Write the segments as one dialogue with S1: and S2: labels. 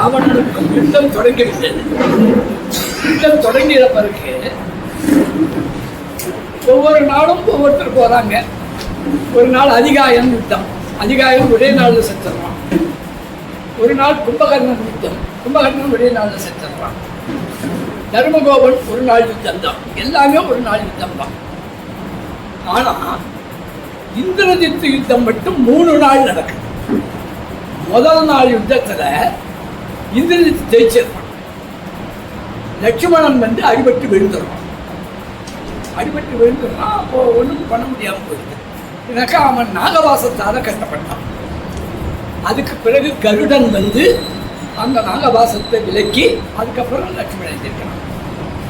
S1: ராவணனுக்கும் யுத்தம் தொடங்கிவிட்டது. யுத்தம் தொடங்கிய பிறகு ஒவ்வொரு நாளும் ஒவ்வொருத்தர் போறாங்க. ஒரு நாள் அதிகாயம் யுத்தம். அதிகாயம் ஒரே நாள்ல செத்துடுறான். ஒரு நாள் கும்பகர்ணன் யுத்தம். கும்பகர்ணன் ஒரே நாள்ல செத்துடுறான். தர்மகோபன் ஒரு நாள் யுத்தம் தான் எல்லாமே ஒரு நாள் யுத்தம் தான் ஆனா இந்திரஜித்து யுத்தம் மட்டும் மூணு நாள் நடக்குது. முதல் நாள் யுத்தத்துல இந்திரஜித் ஜெயிச்சிருப்பான் லட்சுமணன் வந்து அடிபட்டு விழுந்துடுறான் அடிபட்டு விழுந்துடுறான் அப்போ ஒன்றும் பண்ண முடியாமல் போயிருக்கு எனக்கா அவன் நாகவாசத்தால் கஷ்டப்பட்டான். அதுக்கு பிறகு கருடன் வந்து அந்த நாகவாசத்தை விலக்கி அதுக்கப்புறம் லட்சுமணன் இருக்கிறான்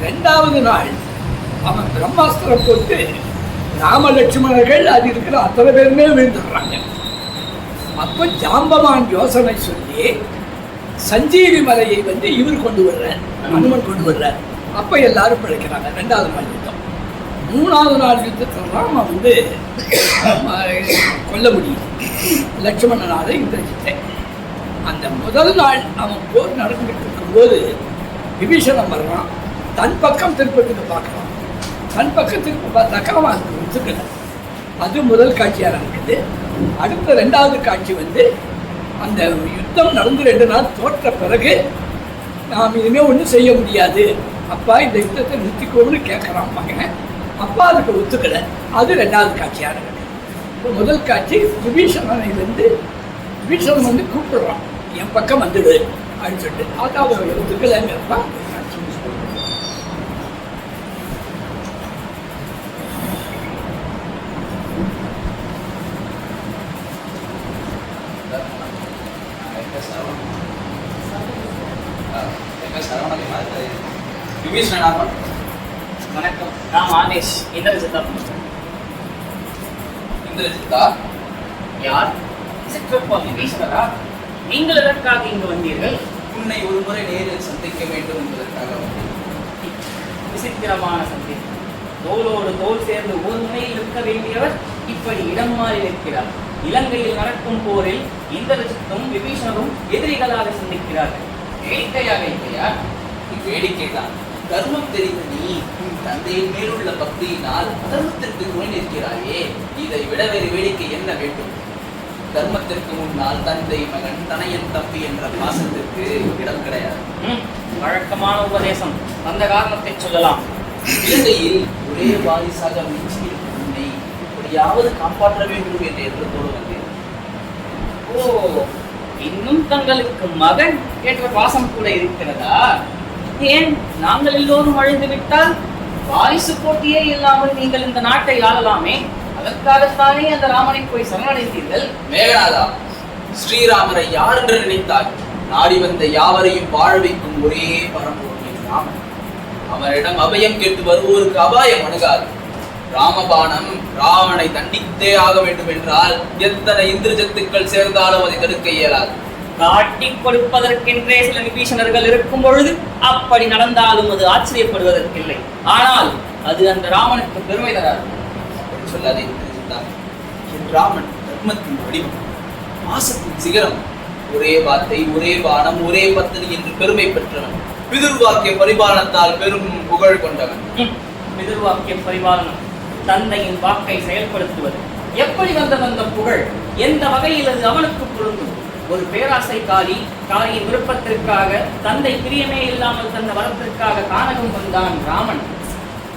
S1: ரெண்டாவது நாள் அவன் பிரம்மாஸ்திரம் போட்டு ராம லட்சுமணர்கள் அது இருக்கிற அத்தனை பேருமே விழுந்துடுறாங்க. அப்போ ஜாம்பவான் யோசனை சொல்லி சஞ்சீவி மலையை வந்து இவர் கொண்டு வர்றார் அனுமன் கொண்டு வர்றார். அப்போ எல்லாரும் பிழைக்கிறாங்க ரெண்டாவது நாள் யுத்தம். மூணாவது நாள் யுத்தத்தில் ராம வந்து கொல்ல முடியும். லட்சுமணனால இந்திரஜித்தை அந்த முதல் நாள் அவன் போர் நடந்துகிட்டு இருக்கும்போது விபீஷணம் வர்றான். தன் பக்கம் திருப்பத்துக்கு பார்க்குறான். தன் பக்கம் திருப்ப பார்த்தாக்கா அவன் அதுக்கு அது முதல் காட்சியாக இருக்குது அடுத்த ரெண்டாவது காட்சி வந்து அந்த யுத்தம் நடந்து ரெண்டு நாள் தோற்ற பிறகு நாம் இனிமேல் ஒன்றும் செய்ய முடியாது. அப்பா இந்த யுத்தத்தை நிறுத்திக்கோன்னு கேட்குறான் மகன். அப்பா அதுக்கு ஒத்துக்கலை. அது ரெண்டாவது காட்சியாக இருக்குது இப்போ முதல் காட்சி விபீஷணனை வந்து விபீஷணன் வந்து கூப்பிடுறான். என் பக்கம் வந்துடு அப்படின்னு சொல்லிட்டு. அது ஒத்துக்கலைங்கிறப்பா.
S2: Thank you.
S3: வணக்கம். நான் ஆனேஷ் இந்திரஜிதம்
S2: இந்திரஜித்தா
S3: யார்? விபீஷணரா நீங்கள் எதற்காக இங்கு வந்தீர்கள்?
S2: உன்னை ஒரு முறை நேரில் சந்திக்க வேண்டும் என்பதற்காக.
S3: விசித்திரமான சந்திப்பு தோளோடு தோல் சேர்ந்து ஒரு முனையில் இருக்க வேண்டியவர் இப்படி இடம் மாறி நிற்கிறார். இலங்கையில் நடக்கும் போரில் இந்திரஜித்தும் விபீஷணரும் எதிரிகளாக சந்திக்கிறார்கள்.
S2: வேடிக்கையாக இல்லையா? வேடிக்கைதான். தர்மம் தெரிந்த நீ உன் தந்தையின் மேலுள்ள பக்தியினால் அதர்மத்திற்கு துணை நிற்கிறாயே. இதை விட வேறு வேடிக்கை என்ன வேண்டும்? தர்மத்திற்கு முன்னால் தந்தை மகன் தனையன் தம்பி என்ற பாசத்திற்கு இடம் கிடையாது.
S3: வழக்கமான உபதேசம். அந்த காரணத்தை சொல்லலாம்.
S2: இலங்கையில் ஒரே வாரிசாக உன்னை எப்படியாவது காப்பாற்ற வேண்டும் என்ற எண்ணத்தோடு வந்தேன்
S3: ஓ இன்னும் தங்களுக்கு மகன் என்ற பாசம் கூட இருக்கிறதா? ஏன் நாங்கள் எல்லோரும் அழிந்து விட்டால் வாரிசு போட்டியே இல்லாமல் நீங்கள் இந்த நாட்டை ஆளலாமே? அதற்காகத்தானே அந்த ராமனை போய் சரணடைந்தீர்கள்?
S2: மேகநாதா ஸ்ரீராமரை யார் என்று நினைத்தாய்? நாடி வந்த யாவரையும் வாழ வைக்கும் ஒரே பரம்பொருள் ராமன் அவரிடம் அபயம் கேட்டு வருவோருக்கு அபாயம் அணுகாது. ராமபாணம் ராவணனை தண்டித்தே ஆக வேண்டும் என்றால் எத்தனை இந்திரஜத்துக்கள் சேர்ந்தாலும் அதை தடுக்க இயலாது.
S3: காட்டி கொடுப்பதற்கென்றே சில விபீஷணர்கள் இருக்கும் பொழுது அப்படி நடந்தாலும் அது ஆச்சரியப்படுவதற்கில்லை. ஆனால் அது அந்த ராமனுக்கு பெருமை தராது.
S2: சொல்லாதே ராமன் தர்மத்தின் வடிவம் மாசத்தின் சிகரம் ஒரே வார்த்தை ஒரே பானம் ஒரே பத்தினி என்று பெருமை பெற்றவன். பிதுர்வாக்கிய பரிபாலனத்தால் பெரும் புகழ் கொண்டவன்.
S3: பிதுர்வாக்கிய பரிபாலனம். தந்தையின் வாக்கை செயல்படுத்துவது. எப்படி வந்த வந்த புகழ்? எந்த வகையில் அது அவனுக்கு பொருந்தும்? ஒரு பேராசைக்காரி காரியின் விருப்பத்திற்காக தந்தை பிரியமே இல்லாமல் தந்த வரத்திற்காக கானகம் வந்தான் ராமன்.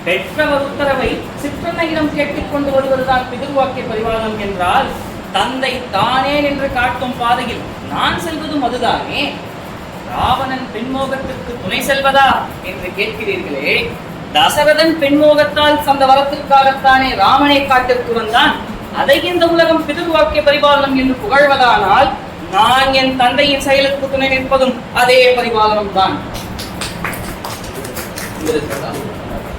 S3: பெற்றவர் உத்தரவை சிற்றன்னையிடம் கேட்டுக்கொண்டு வருவதுதான் பிதிர்வாக்கிய பரிபாலனம் என்றால் தந்தை தானே என்று காட்டும் பாதையில் நான் செல்வதும் அதுதானே? ராவணன் பெண்மோகத்திற்கு துணை செல்வதா என்று கேட்கிறீர்களே? தசரதன் பெண்மோகத்தால் அந்த வரத்திற்காகத்தானே ராமனை காட்டிற்கு வந்தான் அதை இந்த உலகம் பிதுர்வாக்கிய பரிபாலனம் என்று புகழ்வதானால் நான் என் தந்தையின் செயலுக்கு துணை நிற்பதும் அதே பரிபாலனம் தான்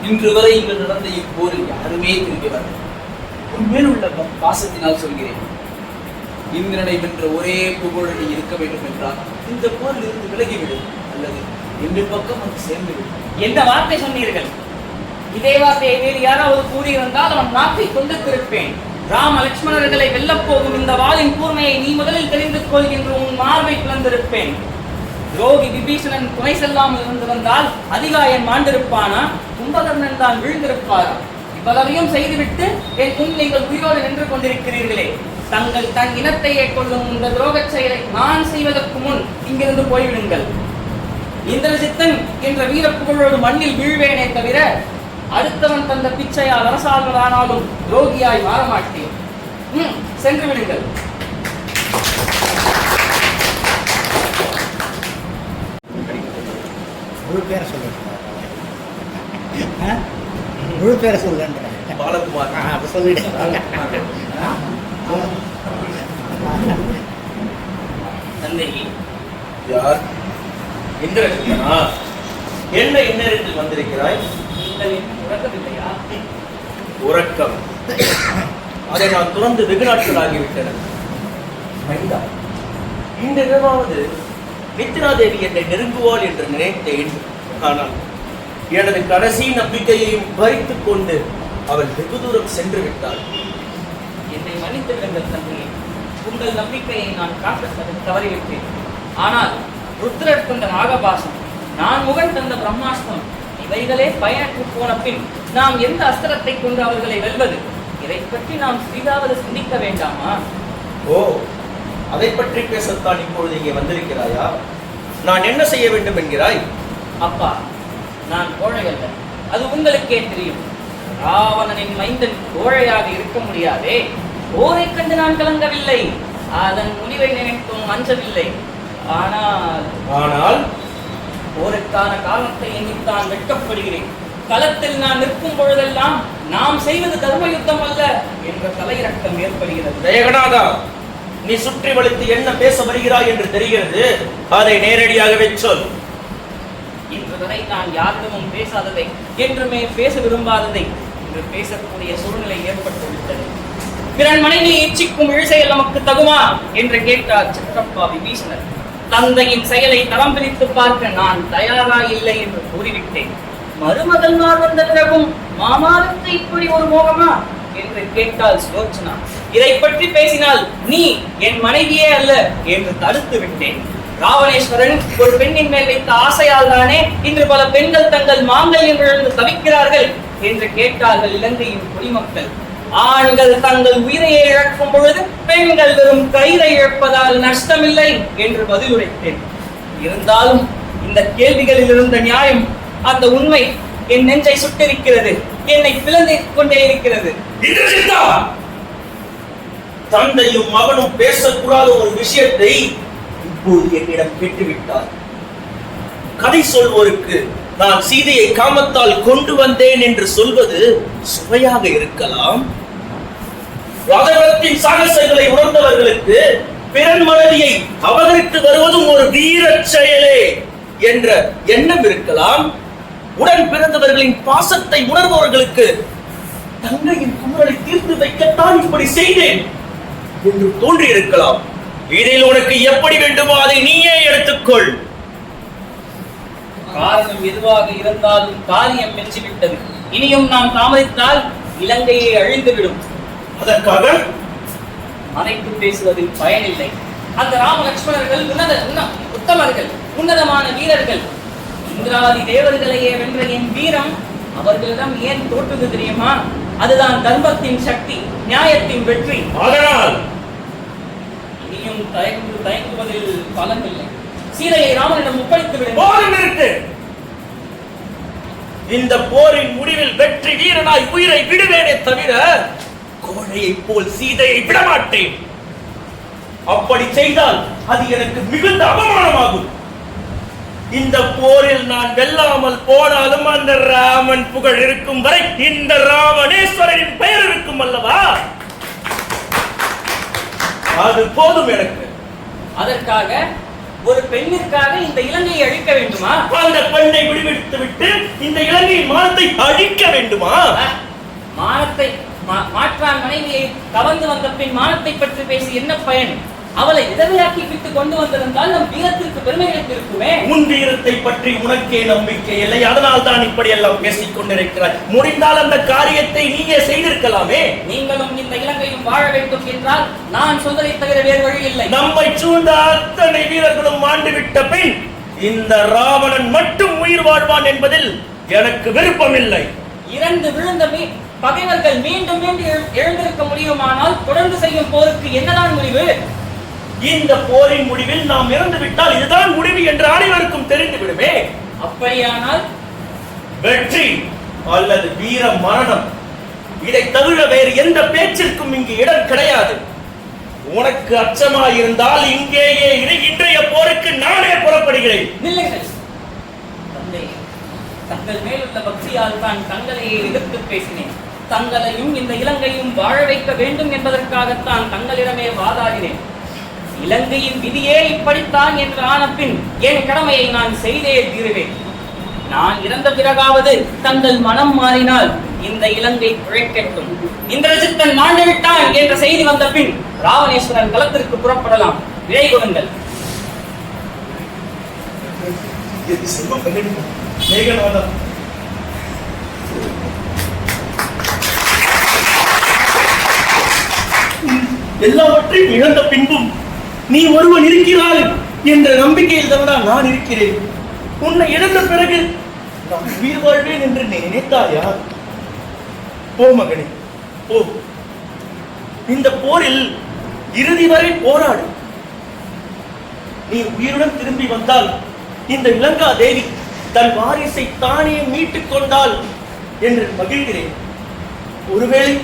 S2: இன்று வரை இங்கு நடந்த இப்போரில் யாருமே திரும்பி வர உன் மேல் உள்ள பாசத்தினால் சொல்கிறேன். இந்திரனை வென்ற ஒரே புகழடி இருக்க வேண்டும் என்றால் இந்த போரில் இருந்து விலகிவிடும் அல்லது எங்கள் பக்கம் வந்து சேர்ந்துவிடும்
S3: எந்த வார்த்தை சொன்னீர்கள்? இதேவா வார்த்தையை வேறு யாராவது கூறியிருந்தால் அவன் நாக்கை கொண்டு திருப்பேன் ராம லட்சுமணர்களை வெல்லப்போகும் இந்த வாளின் கூர்மையை நீ முதலில் தெரிந்து கொள் என்று உன் மார்பை பிளந்திருப்பேன். ரோகி விபீஷணன் துணை செல்லாமல் இருந்து வந்தால் அதிகாயன் மாண்டிருப்பானா? கும்பகர்ணன் தான் விழுந்திருப்பாரா? இவ்வளவையும் செய்துவிட்டு என் முன் நீங்கள் உயிரோடு நின்று கொண்டிருக்கிறீர்களே. தங்கள் தன் இனத்தையே கொள்ளும் இந்த துரோகச் செயலை நான் செய்வதற்கு முன் இங்கிருந்து போய்விடுங்கள். இந்திரஜித்தன் என்ற வீரப்புகழோடு மண்ணில் வீழ்வேனே தவிர அடுத்தவன் தந்த பிச்சையால் அரசாளரானாலும் துரோகியாய் மாற மாட்டேன் ம், சென்று விடுங்கள்.
S4: முழு பேரை சொல்லுங்க முழு பேரை சொல்லுன்ற.
S2: பாலகுமார்.
S4: அப்போ சொல்லிடு.
S3: தந்தை
S5: யார்? இந்திரஜித்தனா என்ன இன்னரில் வந்திருக்கிறாய்? உறக்கம். அதை நான் துறந்து வெகு நாட்கள் ஆகிவிட்டன. மைந்தா இந்த இரவாவது நித்ராதேவி என்னை நெருங்குவாள் என்று நினைத்தேன். ஆனால் எனது கடைசி நம்பிக்கையையும் பறித்துக் கொண்டு அவள் வெகு தூரம் சென்று விட்டாள்.
S3: என்னை மன்னித்து விடுங்கள் தந்தையே உங்கள் நம்பிக்கையை நான் காக்க தவ- தவறிவிட்டேன். ஆனால் ருத்ரர் கொண்ட நாகபாசம் நான் முகன் தந்த பிரம்மாஸ்திரம் இவைகளே பயனற்று போன பின் நாம் எந்த அஸ்திரத்தை கொண்டு அவர்களை வெல்வது? இதை பற்றி நாம் சிறிதாவது சிந்திக்க வேண்டாமா?
S5: ஓ அதை பற்றி பேசத்தான் இப்பொழுது இங்கே வந்திருக்கிறாயா? நான் என்ன செய்ய வேண்டும் என்கிறாய்?
S3: அப்பா நான் கோழை அல்ல அது உங்களுக்கே தெரியும். ராவணனின் மைந்தன் கோழையாக இருக்க முடியாதே. போரை கண்டு நான் கலங்கவில்லை. அதன் முடிவை நினைத்தும் அஞ்சவில்லை. ஆனால்
S5: ஆனால்
S3: போருக்கான காரணத்தை எண்ணித்தான் வெட்கப்படுகிறேன். களத்தில் நான் நிற்கும் பொழுதெல்லாம் நாம் செய்வது தர்ம யுத்தம் அல்ல என்ற தலையிறக்கம் ஏற்படுகிறது.
S5: ஜெயகநாதா நீ சுற்றி வளைத்து என்ன பேச வருகிறாய் என்று தெரிகிறது? அதை நேரடியாகவே சொல்.
S3: இன்று வரை நான் யாரிடமும் பேசாததை என்றுமே பேச விரும்பாததை இன்று பேசக்கூடிய சூழ்நிலை ஏற்பட்டு விட்டது. பிறன் மனைவியை இச்சிக்கும் இழிசெயல் நமக்கு தகுமா? என்று கேட்டார் சக்கரப்பா விபீஷணர். தந்தையின் செயலை தரம் பிரித்து பார்க்க நான் தயாரா இல்லை என்று கூறிவிட்டேன். மருமகன்மார் வந்த பிறகும் மாமாவுக்கு இப்படி ஒரு மோகமா? என்று கேட்டால் சுலோச்சனா இதை பற்றி பேசினால் நீ என் மனைவியே அல்ல என்று தடுத்து விட்டேன். ராவணேஸ்வரன் ஒரு பெண்ணின் மேல் வைத்த ஆசையால் தானே இன்று பல பெண்கள் தங்கள் மாங்கல்யம் இழந்து தவிக்கிறார்கள் என்று கேட்டார்கள் இலங்கையின் குடிமக்கள். ஆண்கள் தங்கள் உயிரையை இழக்கும் பொழுது பெண்கள் வெறும் கயிறை இழப்பதால் நஷ்டமில்லை என்று பதிலுரைத்தேன். இருந்தாலும் இந்த கேள்விகளில் இருந்த நியாயம் அந்த உண்மை என் நெஞ்சை சுட்டிருக்கிறது என்னை பிளந்து கொண்டே இருக்கிறது.
S5: தந்தையும் மகனும் பேசக்கூடாத ஒரு விஷயத்தை இப்போது என்னிடம் கேட்டுவிட்டார். கதை சொல்வோருக்கு நான் சீதையை காமத்தால் கொண்டு வந்தேன் என்று சொல்வது சுவையாக இருக்கலாம். ராதவத்தின் சாகசங்களை உணர்ந்தவர்களுக்கு பிறன் மனைவியை அபகரித்து வருவதும் ஒரு வீரச் செயலே என்ற எண்ணம் இருக்கலாம். உடன் பிறந்தவர்களின் பாசத்தை உணர்பவர்களுக்கு தங்கையின் குமரலை தீர்த்து வைக்கத்தான் இப்படி செய்தேன் என்று தோன்றியிருக்கலாம். இதில் உனக்கு எப்படி வேண்டுமோ அதை நீயே எடுத்துக்கொள்.
S3: காரணம் எதுவாக இருந்தாலும் காரியம் வென்றுவிட்டது இனியும் நாம் தாமதித்தால் இலங்கையை அழிந்துவிடும்.
S5: அதற்காக
S3: மறைத்து பேசுவதில் பயனில்லை. அந்த ராம லட்சுமணர்கள் உன்னத உன்ன- உத்தமர்கள் உன்னதமான வீரர்கள். இந்திராதி தேவர்களையே வென்ற என் வீரம் அவர்களிடம் ஏன் தோற்றுது தெரியுமா? அதுதான் தர்மத்தின் சக்தி நியாயத்தின் வெற்றி.
S5: அதனால்
S3: இனியும் தயங்கு தயங்குவதில் பலனில்லை சீதையை ராமனிடம் ஒப்படைத்து
S5: நிறுத்து! இந்த போரின் முடிவில் வெற்றி வீரனாய் உயிரை விடுவேனே தவிர கோழையை போல் சீதையை விடமாட்டேன். அப்படி செய்தால் அது எனக்கு மிகுந்த அவமானமாகும். இந்த போரில் நான் வெல்லாமல் போனாலும் அந்த ராமன் புகழ் இருக்கும் வரை இந்த ராமணேஸ்வரரின் பெயர் இருக்கும் அல்லவா? அது போதும் எனக்கு.
S3: அதற்காக ஒரு பெண்ணிற்காக இந்த இலங்கையை அழிக்க வேண்டுமா?
S5: அந்த பெண்ணை விடுவித்து விட்டு இந்த இலங்கையின் மானத்தை அழிக்க வேண்டுமா?
S3: மானத்தை மாற்றான் மனைவியை கவர்ந்து வந்த பின் மானத்தை பற்றி பேசி என்ன பயன்? அவளை விதவையாக்கி விட்டு கொண்டு வந்திருந்தால் நம் வீரத்திற்கு பெருமை கிடைத்திருக்குமே
S5: உன் வீரத்தை பற்றி உனக்கே நம்பிக்கை இல்லை. அதனால் தான் இப்படி எல்லாம் பேசிக் கொண்டிருக்கிறாய். முடிந்தால் அந்த காரியத்தை நீயே செய்திருக்கலாமே.
S3: நீங்களும் இந்த இலங்கையும் வாழ வேண்டும் என்றால் நான் சொல்வதை தவிர வேறு வழி இல்லை.
S5: நம்மை சூழ்ந்த அத்தனை வீரர்களும் மாண்டு விட்ட பின் இந்த ராவணன் மட்டும் உயிர் வாழ்வான் என்பதில் எனக்கு விருப்பமில்லை.
S3: இறந்து விழுந்த பகைவர்கள் மீண்டும் மீண்டும் எழு- எழுந்திருக்க முடியுமானால் தொடர்ந்து செய்யும் போருக்கு என்னதான் முடிவு?
S5: இந்த போரின் முடிவில் நாம் இறந்து விட்டால் இதுதான் முடிவு என்று அனைவருக்கும் தெரிந்து விடுமே
S3: அப்படியானால்?
S5: வெற்றி அல்லது வீர மரணம். இதை தவிர வேறு எந்த பேச்சிற்கும் இங்கு இடம் கிடையாது. உனக்கு அச்சமாயிருந்தால் இங்கேயே இரு. இன்றைய போருக்கு நானே புறப்படுகிறேன்.
S3: தங்கள் மேலுள்ள பக்தியால் தான் தங்களையே எதிர்த்து பேசினேன். தங்களையும் இந்த இலங்கையும் வாழ வைக்க வேண்டும் என்பதற்காகத்தான் தங்களிடமே வாதாடினேன். இலங்கையின் விதியே இப்படித்தான் என்று ஆன பின் என் கடமையை நான் செய்தே தீருவேன். நான் இறந்த பிறகாவது தங்கள் மனம் மாறினால் இந்த இலங்கை பிழைக்கட்டும் இந்திரஜித்தன் மாண்டு விட்டான் என்ற செய்தி வந்த பின் ராவணேஸ்வரன் களத்திற்கு புறப்படலாம். விடை கொடுங்கள்.
S5: எல்லாவற்றையும் இழந்த பின்பும் நீ ஒருவன் இருக்கிறாய் என்ற நம்பிக்கையில் தான் நான் இருக்கிறேன். உன்னை இழந்த பிறகு நான் உயிர் வாழ்வேன் என்று நீ நினைத்தாயா? போ மகனே போ. இந்த போரில் இறுதி வரை போராடு. நீ உயிருடன் திரும்பி வந்தால் இந்த இலங்கா தேவி தன் வாரிசை தானே மீட்டுக் கொண்டாள் என்று மகிழ்கிறேன். ஒருவேளை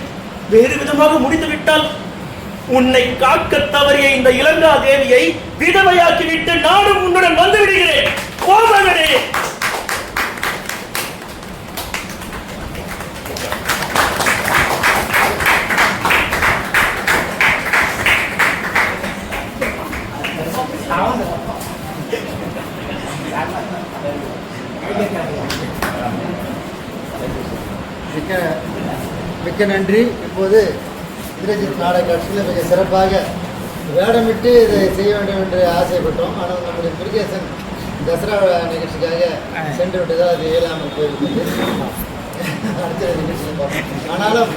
S5: வேறு விதமாக முடிந்துவிட்டால் உன்னை காக்க தவறிய இந்த இளங்கா தேவியை விதவையாக்கிவிட்டு நானும் உன்னுடன் வந்து விடுகிறேன்
S4: மிக்க மிக்க நன்றி. இப்போது இந்திரஜித் நாடக காட்சியில் மிக சிறப்பாக வேடமிட்டு இதை செய்ய வேண்டும் என்று ஆசைப்பட்டோம். ஆனால் நம்முடைய முருகேசன் தசரா நிகழ்ச்சிக்காக சென்று விட்டதால் அது இயலாமல் போயிருக்கிறது. அடுத்த நிகழ்ச்சியில் பார்ப்போம். ஆனாலும்